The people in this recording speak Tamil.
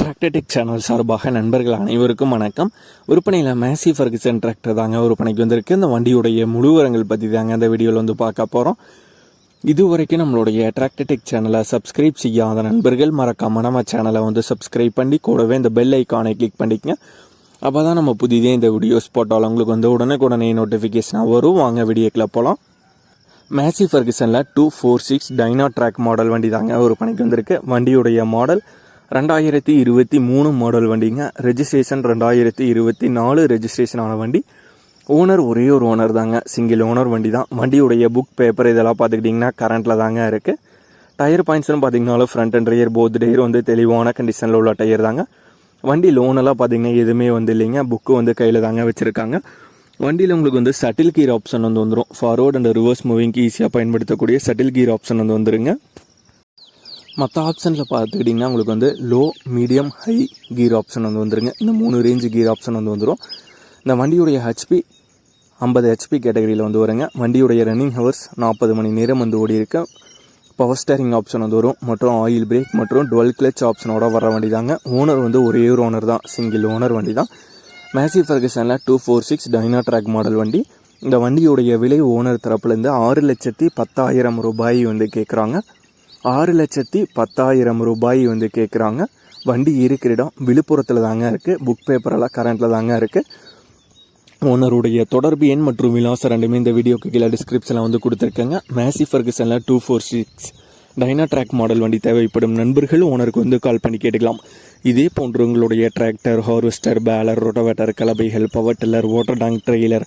டிராக்டர்டெக் சேனல் சார்பாக நண்பர்கள் அனைவருக்கும் வணக்கம். விற்பனையில் மேசி ஃபர்குசன் டிராக்டர் தாங்க விற்பனைக்கு வந்திருக்கு. இந்த வண்டியுடைய முழுவரங்கள் பற்றி தாங்க அந்த வீடியோவில் வந்து பார்க்க போகிறோம் இதுவரைக்கும் நம்மளுடைய டிராக்டர்டெக் சேனலை சப்ஸ்கிரைப் செய்யாத நண்பர்கள் மறக்காம நம்ம சேனலை வந்து சப்ஸ்கிரைப் பண்ணி கூடவே இந்த பெல் ஐக்கானை கிளிக் பண்ணிக்கங்க. அப்போ தான் நம்ம புதிதே இந்த வீடியோஸ் போட்டாலும் உங்களுக்கு வந்து உடனுக்குடனே நோட்டிஃபிகேஷனாக வரும். வாங்க வீடியோக்கில் போகலாம் Massey ஃபர்கிசனில் two four six dyna track model வண்டி தாங்க ஒரு பணிக்கு வந்திருக்கு. வண்டியுடைய மாடல் ரெண்டாயிரத்தி இருபத்தி மூணு மாடல் வண்டிங்க. ரெஜிஸ்ட்ரேஷன் ரெண்டாயிரத்தி இருபத்தி நாலு ரெஜிஸ்ட்ரேஷன் ஆன வண்டி. ஓனர் ஒரே ஒரு ஓனர் தாங்க. சிங்கிள் ஓனர் வண்டி தான். வண்டியுடைய புக் பேப்பர் இதெல்லாம் பார்த்துக்கிட்டிங்கன்னா கரண்ட்டில் தாங்க இருக்குது டயர் பாயிண்ட்ஸ்னு பார்த்தீங்கனாலும் front and rear both tyre வந்து தெளிவான கண்டிஷனில் உள்ள டயர் தாங்க. வண்டி லோனெல்லாம் பார்த்தீங்கன்னா எதுவுமே வந்து இல்லைங்க. புக்கு வந்து கையில் தாங்க வச்சுருக்காங்க. வண்டியில் உங்களுக்கு வந்து சட்டில் கீர் ஆப்ஷன் வந்து வந்துடும் ஃபார்வர்ட் அண்ட் ரிவர்ஸ் மூவிங்க்கு ஈஸியாக பயன்படுத்தக்கூடிய சட்டில் கீர் ஆப்ஷன் வந்து வந்துருங்க. மற்ற ஆப்ஷனில் பார்த்துக்கிட்டிங்கன்னா உங்களுக்கு வந்து low medium high gear option வந்து வந்துருங்க. இந்த மூணு ரேஞ்சு கீர் ஆப்ஷன் வந்து வந்துடும் இந்த வண்டியுடைய ஹெச்பி ஐம்பது ஹெச்பி கேட்டகரியில் வந்து வருங்க. வண்டியுடைய ரன்னிங் ஹவர்ஸ் நாற்பது மணி நேரம் வந்து ஓடி இருக்கு. பவர் ஸ்டேரிங் ஆப்ஷன் வந்து வரும். மற்றும் ஆயில் பிரேக் மற்றும் டுவெல் கிளச் ஆப்ஷனோட வர வண்டி தாங்க ஓனர் வந்து ஒரே ஒரு ஓனர் தான். சிங்கிள் ஓனர் வண்டி தான் Massey ஃபர்கசனில் two four six dyna track model வண்டி. இந்த வண்டியுடைய விலை ஓனர் தரப்புலேருந்து ஆறு லட்சத்தி பத்தாயிரம் ரூபாய் வந்து கேட்குறாங்க ஆறு லட்சத்தி பத்தாயிரம் ரூபாய் வந்து கேட்குறாங்க வண்டி இருக்கிற இடம் விழுப்புரத்தில் தாங்க இருக்குது புக் பேப்பரெல்லாம் கரண்ட்டில் தாங்க இருக்குது ஓனருடைய தொடர்பு எண் மற்றும் விலாசம் ரெண்டுமே இந்த வீடியோக்கு கீழே டிஸ்கிரிப்ஷனில் வந்து கொடுத்துருக்கேங்க. Massey ஃபர்கசனில் two four six dyna track model வண்டி தேவைப்படும் நண்பர்கள் ஓனருக்கு வந்து கால் பண்ணி கேட்டுக்கலாம். இதே போன்று உங்களுடைய tractor harvester baler rotavator கலபைகள் power tiller water tank trailer